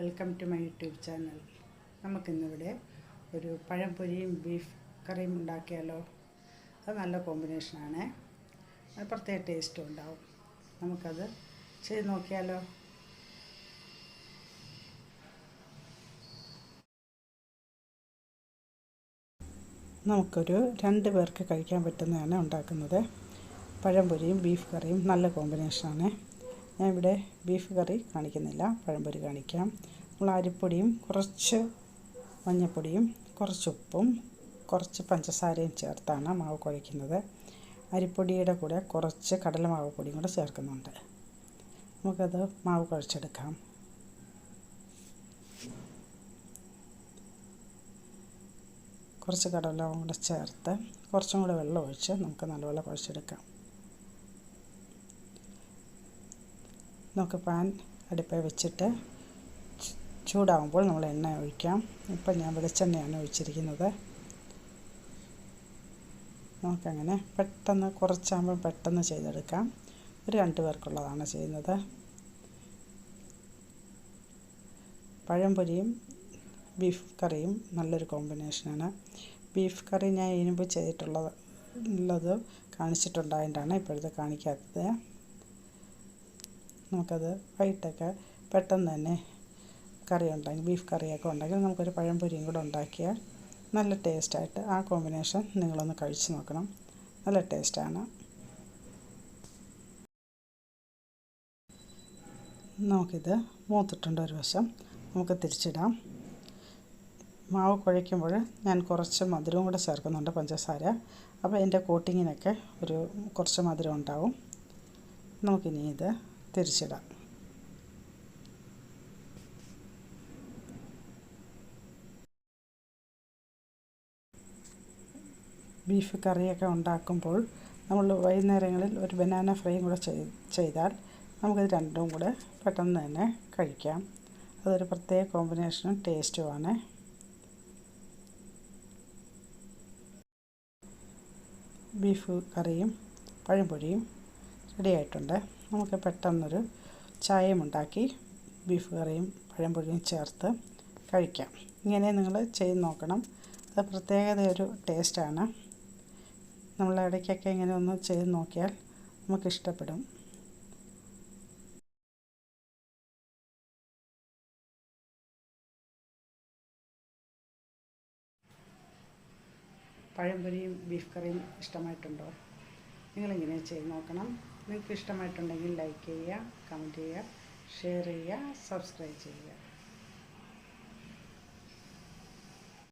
Welcome to my YouTube channel. നമുക്കിന്നിവിടെ ഒരു പഴംപൊരിയും beef കറിയും ഉണ്ടാക്കിയാലോ? അത് നല്ല കോമ്പിനേഷനാണ് അത് പ്രത്യേക ടേസ്റ്റും ഉണ്ടാവും. നമുക്കത് ചെയ്ത് നോക്കിയാലോ? നമുക്കൊരു രണ്ട് പേർക്ക് കഴിക്കാൻ പറ്റുന്നതാണ് ഉണ്ടാക്കുന്നത്. പഴംപൊരിയും ബീഫ് കറിയും നല്ല കോമ്പിനേഷനാണ് ഞാൻ ഇവിടെ ബീഫ് കറി കാണിക്കുന്നില്ല. പഴംപൊരി കാണിക്കാം. നമ്മൾ അരിപ്പൊടിയും കുറച്ച് മഞ്ഞൾപ്പൊടിയും കുറച്ച് ഉപ്പും കുറച്ച് പഞ്ചസാരയും ചേർത്താണ് മാവ് കുഴയ്ക്കുന്നത്. അരിപ്പൊടിയുടെ കൂടെ കുറച്ച് കടലമാവ് പൊടിയും കൂടെ ചേർക്കുന്നുണ്ട്. നമുക്കത് മാവ് കുഴച്ചെടുക്കാം. കുറച്ച് കടലവും കൂടെ ചേർത്ത് കുറച്ചും കൂടെ വെള്ളം ഒഴിച്ച് നമുക്ക് നല്ലപോലെ കുഴച്ചെടുക്കാം. നമുക്ക് പാൻ അടുപ്പിൽ വെച്ചിട്ട് ചൂടാകുമ്പോൾ നമ്മൾ എണ്ണ ഒഴിക്കാം. ഇപ്പം ഞാൻ വെളിച്ചെണ്ണയാണ് ഒഴിച്ചിരിക്കുന്നത്. നമുക്കങ്ങനെ പെട്ടെന്ന് കുറച്ചാകുമ്പോൾ പെട്ടെന്ന് ചെയ്തെടുക്കാം. ഒരു രണ്ട് പേർക്കുള്ളതാണ് ചെയ്യുന്നത്. പഴംപൊരിയും ബീഫ് കറിയും നല്ലൊരു കോമ്പിനേഷനാണ്. ബീഫ് കറി ഞാൻ ഇതിനുമ്പ് ചെയ്തിട്ടുള്ളത് ഉള്ളത് കാണിച്ചിട്ടുണ്ടായതുകൊണ്ടാണ് ഇപ്പോഴത്തെ കാണിക്കാത്തത്. നമുക്കത് വൈകിട്ടൊക്കെ പെട്ടെന്ന് തന്നെ കറി ഉണ്ടാക്കി ബീഫ് കറിയൊക്കെ ഉണ്ടെങ്കിൽ നമുക്കൊരു പഴംപൊരിയും കൂടെ ഉണ്ടാക്കിയാൽ നല്ല ടേസ്റ്റായിട്ട് ആ കോമ്പിനേഷൻ നിങ്ങളൊന്ന് കഴിച്ച് നോക്കണം. നല്ല ടേസ്റ്റാണ്. നമുക്കിത് മൂത്തിട്ടുണ്ട് ഒരു വശം. നമുക്ക് തിരിച്ചിടാം. മാവ് കുഴയ്ക്കുമ്പോൾ ഞാൻ കുറച്ച് മധുരവും കൂടെ ചേർക്കുന്നുണ്ട് പഞ്ചസാര. അപ്പോൾ എന്റെ കോട്ടിങ്ങിനൊക്കെ ഒരു കുറച്ച് മധുരം ഉണ്ടാവും. നമുക്കിനി ഇത് തിരിച്ചിടാം. ബീഫ് കറിയൊക്കെ ഉണ്ടാക്കുമ്പോൾ നമ്മൾ വൈകുന്നേരങ്ങളിൽ ഒരു ബനാന ഫ്രൈയും കൂടെ ചെയ്താൽ നമുക്കത് രണ്ടും കൂടെ പെട്ടെന്ന് തന്നെ കഴിക്കാം. അതൊരു പ്രത്യേക കോമ്പിനേഷനും ടേസ്റ്റുമാണ് ബീഫ് കറിയും പഴംപൊരിയും റെഡി ആയിട്ടുണ്ട്. നമുക്ക് പെട്ടെന്നൊരു ചായയും ഉണ്ടാക്കി ബീഫ് കറിയും പഴംപൊരിയും ചേർത്ത് കഴിക്കാം. ഇങ്ങനെ നിങ്ങൾ ചെയ്ത് നോക്കണം. അത് പ്രത്യേകത ഒരു ടേസ്റ്റാണ് നമ്മൾ ഇടയ്ക്കൊക്കെ ഇങ്ങനെ ഒന്ന് ചെയ്ത് നോക്കിയാൽ നമുക്കിഷ്ടപ്പെടും പഴംപൊരിയും ബീഫ് കറിയും ഇഷ്ടമായിട്ടുണ്ടോ? നിങ്ങളിങ്ങനെ ചെയ്ത് നോക്കണം? നിങ്ങൾക്ക് ഇഷ്ടമായിട്ടുണ്ടെങ്കിൽ ലൈക്ക് ചെയ്യുക കമന്റ് ചെയ്യുക ഷെയർ ചെയ്യുക സബ്സ്ക്രൈബ് ചെയ്യുക.